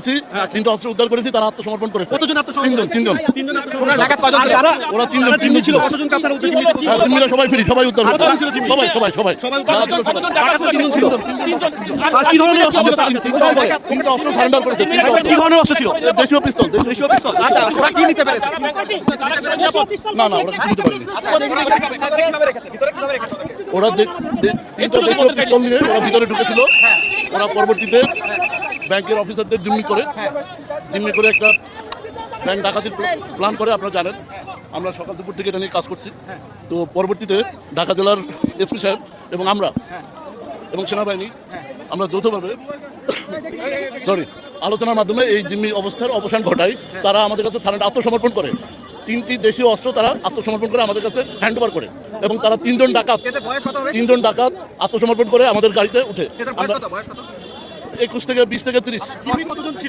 পেয়েছি তিনটা অস্ত্র উদ্ধার করেছি তারা আত্মসমর্পণ করেছে। তিনজন তিনজন। তিনজন ওরা তিনজন ছিল তিনজন করতে হ্যাঁ, জিম্মিরা সবাই ফ্রি সবাই উদ্ধার। ছিল? সবাই সবাই সবাই। সবাই যারা ছিল সবাই। ডাকাত তো তিনজন। ছিল আর কি ধরনের অস্ত্র ছিল তাদের? তিনটা অস্ত্র সারেন্ডার করেছে কি ধরনের অস্ত্র ছিল? দেশীয় পিস্তল দেশীয় দেশীয় পিস্তল। আচ্ছা কি নিতে পেরেছে? না না ওরা কিছু নিতে পারেনি ওরা দে- দে- তিনটা দেশীয় পিস্তল নিয়ে ওরা ভিতরে ঢুকেছিল। ওরা পরবর্তীতে ব্যাংকের অফিসারদের জিম্মি করে জিম্মি করে একটা ব্যাংক ডাকাতির প্ল্যান করে আপনারা জানেন। আমরা সকাল দুপুর থেকে এটা নিয়ে কাজ করছি। তো পরবর্তীতে ঢাকা জেলার এসপি সাহেব এবং আমরা এবং সেনাবাহিনী আমরা যৌথভাবে সরি আলোচনার মাধ্যমে এই জিম্মি অবস্থার অবসান ঘটাই। তারা আমাদের কাছে সারেন্ডার আত্মসমর্পণ করে। তিনটি দেশীয় অস্ত্র তারা আত্মসমর্পণ করে আমাদের কাছে হ্যান্ড ওভার করে এবং তারা তিনজন ডাকাত তিনজন ডাকাত আত্মসমর্পণ করে আমাদের গাড়িতে উঠে। একুশ থেকে বিশ থেকে তিরিশ। কতজন ছিল?